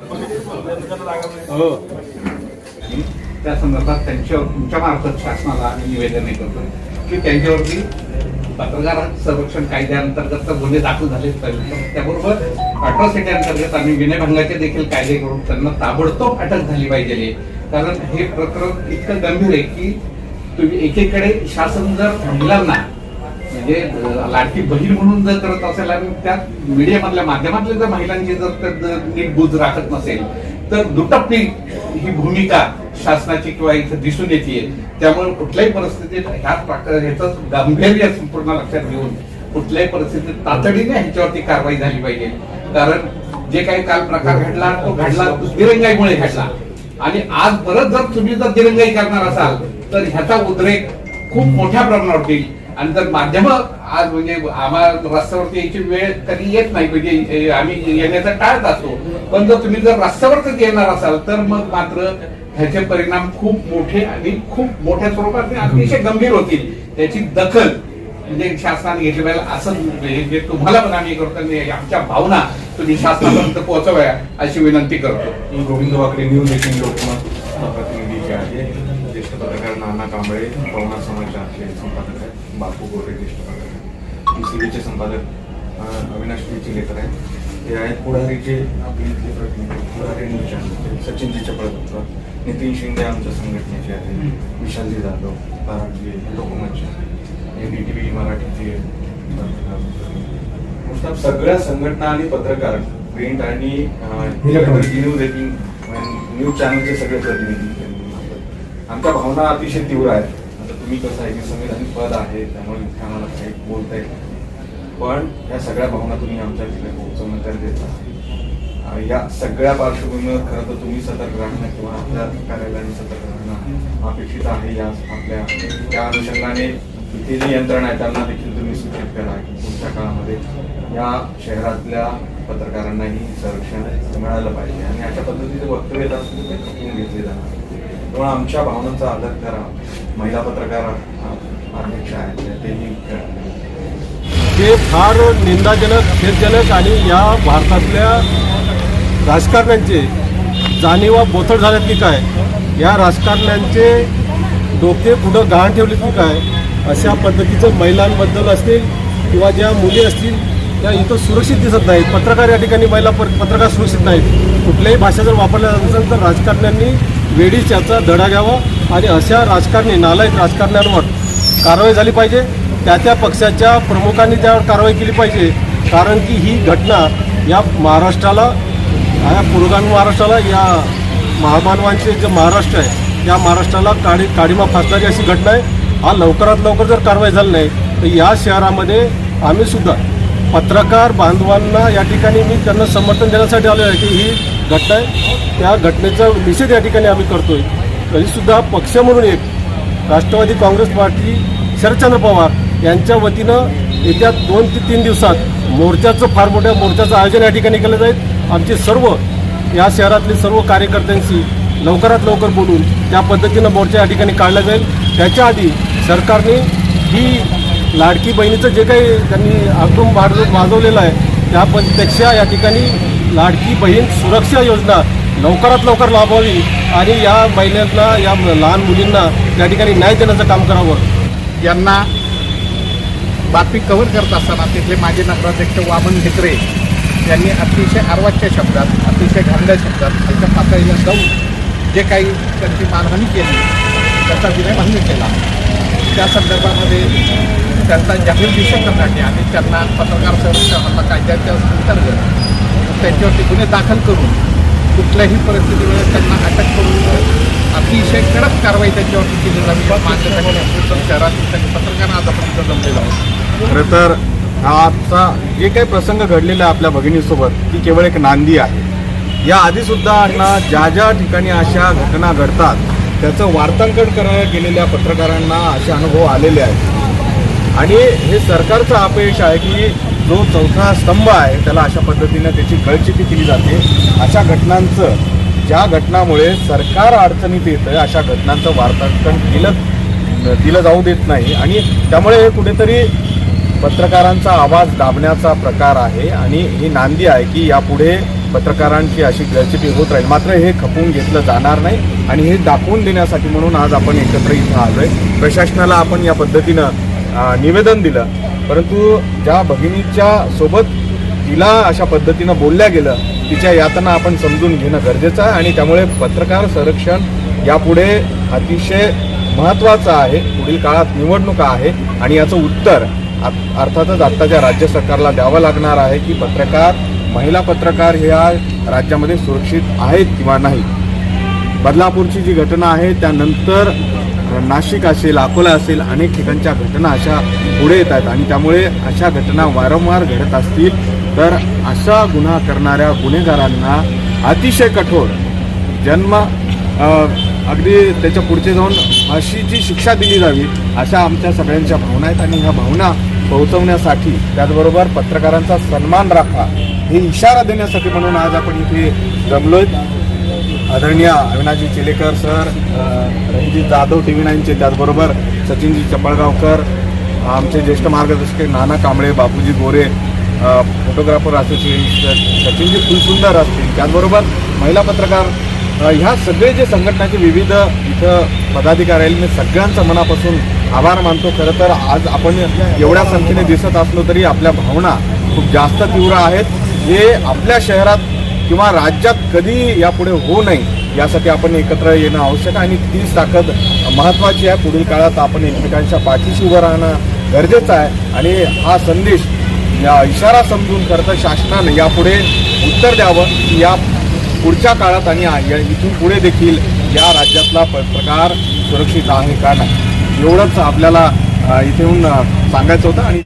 हो. हो. त्या संदर्भात त्यांच्यावर तुमच्या मार्फत शासनाला आम्ही निवेदन हे करतो की त्यांच्यावरती पत्रकार संरक्षण कायद्याअंतर्गत तर गुन्हे दाखल झालेच पाहिजे त्याबरोबर अट्रॉसिटी अंतर्गत आम्ही विनयभंगाचे देखील कायदे करून त्यांना ताबडतोब अटक झाली पाहिजे. कारण हे प्रकरण इतकं गंभीर आहे की तुम्ही एकीकडे शासन जर महिलांना म्हणजे लाडकी बहीण म्हणून जर करत असेल आणि त्यात मीडियामधल्या माध्यमातल्या जर महिलांची जर जर नीट बुज राखत नसेल तर दुटप्पी ही भूमिका शासनाची किंवा इथं दिसून येते. त्यामुळे कुठल्याही परिस्थितीत ह्या प्रकार ह्याचं गांभीर्य संपूर्ण लक्षात घेऊन कुठल्याही परिस्थितीत तातडीने ह्याच्यावरती कारवाई झाली पाहिजे. कारण जे काही काल प्रकार घडला तो घडला दिरंगाईमुळे घडला. आणि आज परत जर तुम्ही जर दिरंगाई करणार असाल तर ह्याचा उद्रेक खूप मोठ्या प्रमाणावर होईल. आणि जर माध्यम आज म्हणजे आम्हाला रस्त्यावरती यायची वेळ कधी येत नाही म्हणजे आम्ही येण्याचा टाळत असतो. पण जर तुम्ही जर रस्त्यावरच येणार असाल तर मग मात्र ह्याचे परिणाम खूप मोठे आणि खूप मोठ्या स्वरूपात अतिशय गंभीर होतील. त्याची दखल म्हणजे शासनाने घेतली पाहिजे असं म्हणजे जे तुम्हाला पण आम्ही करतो आमच्या भावना तुम्ही शासनापर्यंत पोहोचवाया अशी विनंती करतो. गोविंद वाकडे न्यूज एटीन लोकमत प्रतिनिधी जे आहे पत्रकार नाना कांबळे पवना समाजचे संपादक आहेत. बापू गोरे ज्येष्ठ पत्रकार पीसीबीचे संपादक अं, अविनाश चिलेकर आहेत. ते आहेत पुढारीचे आपले पुढारी न्यूज चॅनलचे सचिनजी चपळपत्र नितीन शिंदे आमच्या संघटनेचे आहेत. विशालजी जाधव परागजी लोकमतचे डी टी व्ही मराठीचे पत्रकार सगळ्या संघटना आणि पत्रकार प्रिंट आणि. न्यूज एटिंग न्यूज चॅनलचे सगळे प्रतिनिधी आमच्या भावना अतिशय तीव्र आहेत. आता तुम्ही कसं आहे की संविधानिक पद आहे त्यामुळे इथे आम्हाला काही बोलता येत नाही. पण या सगळ्या भावना तुम्ही आमच्या तिकडे पोहोचवणं गरजेचं या सगळ्या पार्श्वभूमीवर खरं तर तुम्ही सतर्क राहणं किंवा आपल्या कार्यालयाने सतर्क राहणं अपेक्षित आहे या आपल्या त्या अनुषंगाने इथे जी यंत्रणा आहे त्यांना देखील तुम्ही सूचित करा की पुढच्या काळामध्ये या शहरातल्या पत्रकारांनाही संरक्षण मिळालं पाहिजे. आणि अशा पद्धतीचे वक्तव्य येत असतील ते खपवून घेतले जाणार त्यामुळे आमच्या भावनांचा आदर करा. महिला पत्रकार अं, अध्यक्ष आहेत तेही हे फार निंदाजनक खेदजनक आणि या भारतातल्या राजकारण्यांचे जाणीवा बोथड झाल्यात की काय? या राजकारण्यांचे डोके पुढं गहाण ठेवलेत की काय? अशा पद्धतीचं महिलांबद्दल असतील किंवा ज्या मुली असतील त्या इथं सुरक्षित दिसत नाहीत. पत्रकार या ठिकाणी महिला प- पत्रकार सुरक्षित नाहीत. कुठल्याही भाषा जर वापरल्या जात असेल तर राजकारण्यांनी वेळीच याचा धडा घ्यावा आणि अशा राजकारणी नालायक राजकारण्यांवर कारवाई झाली पाहिजे. त्या त्या पक्षाच्या प्रमुखांनी त्यावर कारवाई केली पाहिजे. कारण की ही घटना या महाराष्ट्राला या पुरोगामी महाराष्ट्राला या महामानवांचे जे महाराष्ट्र आहे या महाराष्ट्राला काळी काळीमा फासणारी अशी घटना आहे. हा लवकरात लवकर जर कारवाई झाली नाही तर या शहरामध्ये आम्हीसुद्धा पत्रकार बांधवांना या ठिकाणी मी त्यांना समर्थन देण्यासाठी आलो आहे की ही घटना आहे. त्या घटनेचा निषेध या ठिकाणी आम्ही करतो आहे तरीसुद्धा पक्ष म्हणून एक राष्ट्रवादी काँग्रेस पार्टी शरदचंद्र पवार यांच्या वतीनं येत्या दोन ते तीन दिवसात मोर्चाचं फार मोठ्या मोर्चाचं आयोजन या ठिकाणी केलं जाईल. आमचे सर्व या शहरातले सर्व कार्यकर्त्यांशी लवकरात लवकर बोलून त्या पद्धतीनं मोर्चा या ठिकाणी काढला जाईल. त्याच्या आधी सरकारने ही लाडकी बहिणीचं जे काही त्यांनी आगडून वाढ वाजवलेलं आहे त्यापेक्षा या ठिकाणी लाडकी बहीण सुरक्षा योजना लवकरात लवकर लाभावी आणि या महिलांना या लहान मुलींना या ठिकाणी न्याय देण्याचं काम करावं. यांना बातमी कव्हर करत असताना तिथले माजी नगराध्यक्ष वामन ढिकरे यांनी अतिशय अर्वाच्य शब्दात अतिशय घाणड्या शब्दात त्याच्या पातळीला जाऊन जे काही त्यांची मानहानी केली त्याचा विनयभंग केला. त्या संदर्भामध्ये त्यांचा जाहीर दिशा करण्यासाठी आणि त्यांना पत्रकार संरक्षण हल्ला कायद्याच्या अंतर्गत त्यांच्यावरती गुन्हे दाखल करून कुठल्याही परिस्थितीमध्ये त्यांना अटक करून अतिशय कडक कारवाई त्यांच्यावरती केली जावी माझ्यासाठी शहरातील त्यांनी पत्रकार आज आपण तिथं जमलेलो खरं तर हा आजचा जे काही प्रसंग घडलेला आहे आपल्या भगिनीसोबत ती केवळ एक नांदी आहे. या आधीसुद्धा अण्णा ज्या ज्या ठिकाणी अशा घटना घडतात त्याचं वार्तांकन करायला गेलेल्या पत्रकारांना असे अनुभव आलेले आहेत. आणि हे सरकारचं अपयश आहे की जो चौथा स्तंभ आहे त्याला अशा पद्धतीनं त्याची गळचिती केली जाते. अशा घटनांचं ज्या घटनामुळे सरकार अडचणीत येतं अशा घटनांचं वार्तांकन दिलं दिलं जाऊ देत नाही. आणि त्यामुळे हे कुठेतरी पत्रकारांचा आवाज दाबण्याचा प्रकार आहे आणि ही नांदी आहे की यापुढे पत्रकारांची अशी गळचिटी होत राहील. मात्र हे खपवून घेतलं जाणार नाही आणि हे दाखवून देण्यासाठी म्हणून आज आपण एकत्र इथं आहे प्रशासनाला आपण या पद्धतीनं निवेदन दिलं. परंतु ज्या भगिनीच्या सोबत तिला अशा पद्धतीनं बोलल्या गेलं तिच्या यातना आपण समजून घेणं गरजेचं आहे आणि त्यामुळे पत्रकार संरक्षण यापुढे अतिशय महत्त्वाचं आहे. पुढील काळात निवडणुका आहे आणि याचं उत्तर अर्थातच आत्ताच्या राज्य सरकारला द्यावं लागणार आहे की पत्रकार महिला पत्रकार ह्या राज्यामध्ये सुरक्षित आहेत किंवा नाही. बदलापूरची जी घटना आहे त्यानंतर नाशिक असेल अकोला असेल अनेक ठिकाणच्या घटना अशा पुढे येत आहेत आणि त्यामुळे अशा घटना वारंवार घडत असतील तर अशा गुन्हा करणाऱ्या गुन्हेगारांना अतिशय कठोर जन्म अगदी त्याच्या पुढचे जाऊन फाशीची शिक्षा दिली जावी अशा आमच्या सगळ्यांच्या भावना आहेत आणि ह्या भावना पोहोचवण्यासाठी त्याचबरोबर पत्रकारांचा सन्मान राखा हे इशारा देण्यासाठी म्हणून आज आपण इथे जमलोय. आदरणीय Avinashji Chilekar sir Ranjit Jadhav T V नाईनचे त्याचबरोबर सचिनजी चपळगावकर आमचे ज्येष्ठ मार्गदर्शक नाना कांबळे बापूजी गोरे फोटोग्राफर असोसिएशन सचिनजी फुलसुंदर असतील त्याचबरोबर महिला पत्रकार ह्या सगळे जे संघटनाचे विविध इथं पदाधिकारी मी सगळ्यांचं मनापासून आभार मानतो. खरं तर आज आपण एवढ्या संख्येने दिसत असलो तरी आपल्या भावना खूप जास्त तीव्र आहेत. हे आपल्या शहरात किंवा राज्यात कधी यापुढे होऊ नये यासाठी आपण एकत्र येणं आवश्यक आहे. आणि तीच ताकद महत्त्वाची आहे. पुढील काळात आपण एकमेकांच्या पाठीशी उभं राहणं गरजेचं आहे. आणि हा संदेश या इशारा समजून करता शासनानं यापुढे उत्तर द्यावं की या पुढच्या काळात आणि इथून पुढे देखील या राज्यातला प्रकार सुरक्षित आहे का नाही? एवढंच आपल्याला इथे येऊन सांगायचं होतं आणि